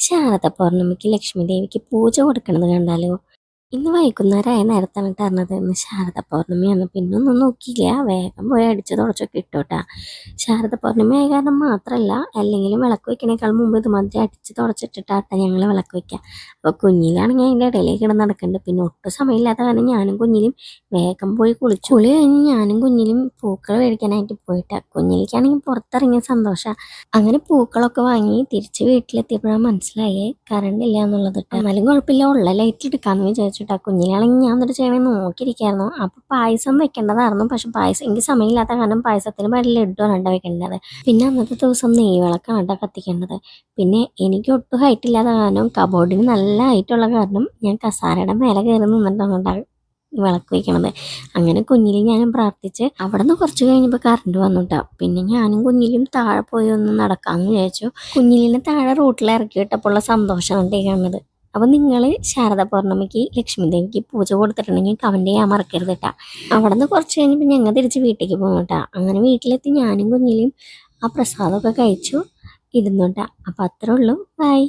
ശാരദ പൗർണമിക്ക് ലക്ഷ്മി ദേവിക്ക് പൂജ കൊടുക്കണത് കണ്ടാലോ? ഇന്ന് വൈകുന്നേരമായ നേരത്താണ് കേട്ടോ അറിഞ്ഞത് ഇന്ന് ശാരദ പൗർണമിയാണ് പിന്നെ ഒന്നും നോക്കിയില്ല. വേഗം പോയി അടിച്ച് തുടച്ചൊക്കെ ഇട്ടോട്ടാ. ശാരദ പൗർണമി ആയ കാരണം മാത്രമല്ല അല്ലെങ്കിലും വിളക്ക് വെക്കണേക്കാൾ മുമ്പ് ഇതുമാതിരി അടിച്ച് തുടച്ചിട്ടിട്ടാട്ടാ ഞങ്ങൾ വിളക്ക് വയ്ക്കുക അപ്പോൾ കുഞ്ഞിലാണെങ്കിൽ അതിന്റെ ഇടയിലേക്ക് കിടന്ന് നടക്കുന്നുണ്ട് പിന്നെ ഒട്ടും സമയമില്ലാത്ത കാരണം ഞാനും കുഞ്ഞിലും വേഗം പോയി കുളിച്ചു. കുളി കഴിഞ്ഞ് ഞാനും കുഞ്ഞിലും പൂക്കൾ മേടിക്കാനായിട്ട് പോയിട്ടാ. കുഞ്ഞിലേക്കാണെങ്കിൽ പുറത്തിറങ്ങിയ സന്തോഷമാണ് അങ്ങനെ പൂക്കളൊക്കെ വാങ്ങി തിരിച്ച് വീട്ടിലെത്തിയപ്പോഴാണ് മനസ്സിലായേ കറണ്ട് ഇല്ല എന്നുള്ളത് ട്ടോ. എന്നാലും കുഴപ്പമില്ല. ഉള്ള ലൈറ്റ് എടുക്കാമെന്ന് വിചാരിച്ചിട്ടാ കുഞ്ഞിനാണെങ്കിൽ ഞാൻ എന്നിട്ട് ചെയ്യണമെന്ന് നോക്കിയിരിക്കായിരുന്നു. അപ്പോൾ പായസം വെക്കേണ്ടതായിരുന്നു. പക്ഷെ പായസം എനിക്ക് സമയമില്ലാത്ത കാരണം പായസത്തിന് പകരം ലഡുവാണ് കേട്ടോ വെക്കേണ്ടത്. പിന്നെ അന്നത്തെ ദിവസം നെയ്വിളക്കാണ് കേട്ടോ കത്തിക്കേണ്ടത്. പിന്നെ എനിക്ക് ഒട്ടും ഹൈറ്റ് ഇല്ലാത്ത കാരണം കബോർഡിന് നല്ല ഹൈറ്റുള്ള കാരണം ഞാൻ കസാരയുടെ മേലെ കയറി നിന്നിട്ടാണ് കേട്ടോ വിളക്ക് വയ്ക്കണത് അങ്ങനെ കുഞ്ഞിലും ഞാനും പ്രാർത്ഥിച്ച് അവിടെ നിന്ന് കുറച്ച് കഴിഞ്ഞപ്പോൾ കറണ്ട് വന്നു കേട്ടോ പിന്നെ ഞാനും കുഞ്ഞിലും താഴെ പോയി ഒന്ന് നടക്കാമെന്ന് വിചാരിച്ചു. കുഞ്ഞിലിനെ താഴെ റൂട്ടിൽ ഇറക്കി വിട്ടപ്പോൾ ഉള്ള സന്തോഷമാണ് കാണുന്നത്. അപ്പോൾ നിങ്ങൾ ശാരദ പൗർണമിക്ക് ലക്ഷ്മി ദേവിക്ക് പൂജ കൊടുത്തിട്ടുണ്ടെങ്കിൽ കമന്റ് ചെയ്യാൻ മറക്കരുത് കേട്ടോ അവിടെ നിന്ന് കുറച്ച് കഴിഞ്ഞപ്പോൾ ഞങ്ങൾ തിരിച്ച് വീട്ടിലേക്ക് പോകും കേട്ടോ അങ്ങനെ വീട്ടിലെത്തി ഞാനും കുഞ്ഞിലും ആ പ്രസാദമൊക്കെ കഴിച്ചു ഇരുന്നു കേട്ടോ അപ്പോൾ അത്രേ ഉള്ളൂ. ബൈ